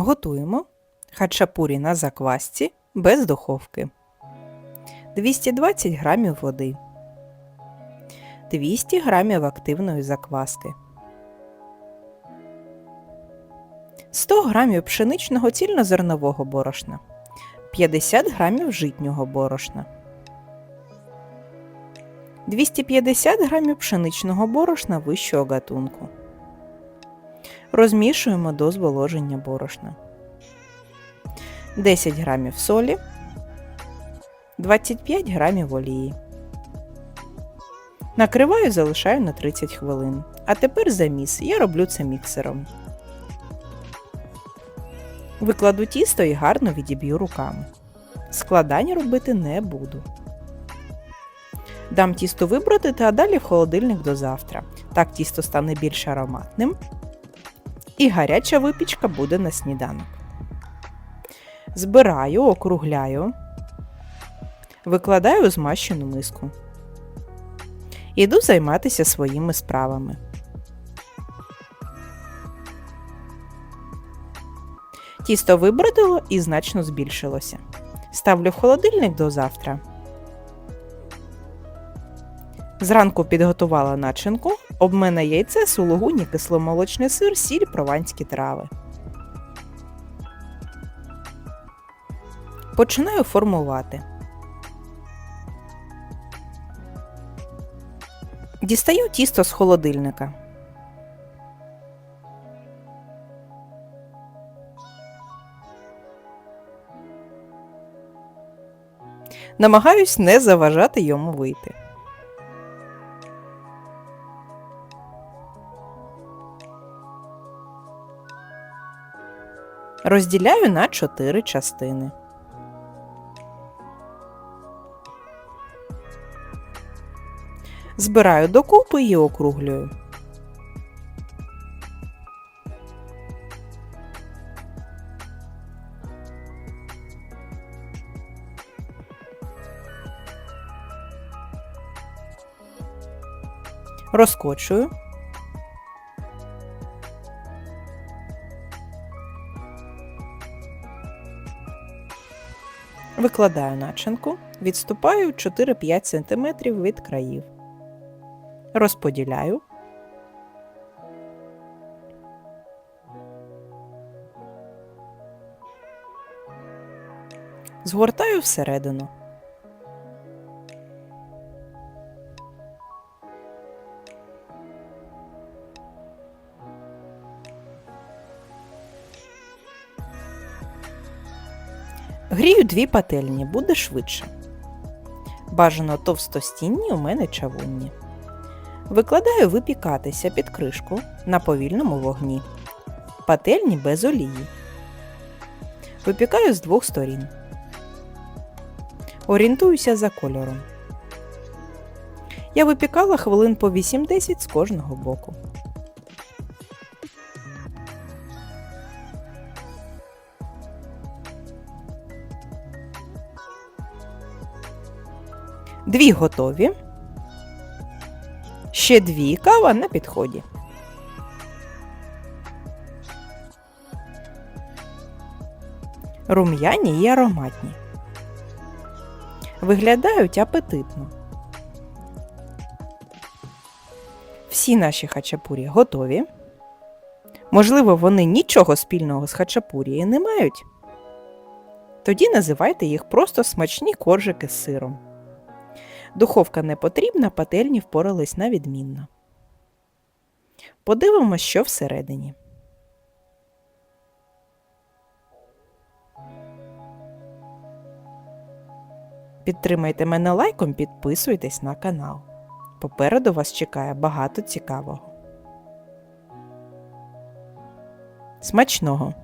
Готуємо. Хачапурі на заквасці без духовки. 220 г води, 200 г активної закваски, 100 г пшеничного цільнозернового борошна, 50 г житнього борошна, 250 г пшеничного борошна вищого гатунку. Розмішуємо до зволоження борошна. 10 г солі, 25 г олії. Накриваю залишаю на 30 хвилин. А тепер заміс. Я роблю це міксером. Викладу тісто і гарно відіб'ю руками. Складання робити не буду. Дам тісто вибродити, а далі в холодильник до завтра. Так тісто стане більш ароматним. І гаряча випічка буде на сніданок. Збираю, округляю, викладаю змащену миску. Іду займатися своїми справами. Тісто вибродило і значно збільшилося. Ставлю в холодильник до завтра. Зранку підготувала начинку, об мене яйце, сулугуні, кисломолочний сир, сіль, прованські трави. Починаю формувати. Дістаю тісто з холодильника. Намагаюсь не заважати йому вийти. Розділяю на 4 частини. Збираю докупи і округлюю. Розкочую. Викладаю начинку, відступаю 4-5 см від країв. Розподіляю. Згортаю всередину. Грію дві пательні, буде швидше. Бажано товстостінні у мене чавунні. Викладаю випікатися під кришку на повільному вогні. Пательні без олії. Випікаю з двох сторін. Орієнтуюся за кольором. Я випікала хвилин по 8-10 з кожного боку. Дві готові. Ще дві кава на підході. Рум'яні і ароматні. Виглядають апетитно. Всі наші хачапурі готові. Можливо, вони нічого спільного з хачапурією не мають. Тоді називайте їх просто смачні коржики з сиром. Духовка не потрібна, пательні впорались на відмінно. Подивимось, що всередині. Підтримайте мене лайком, підписуйтесь на канал. Попереду вас чекає багато цікавого. Смачного!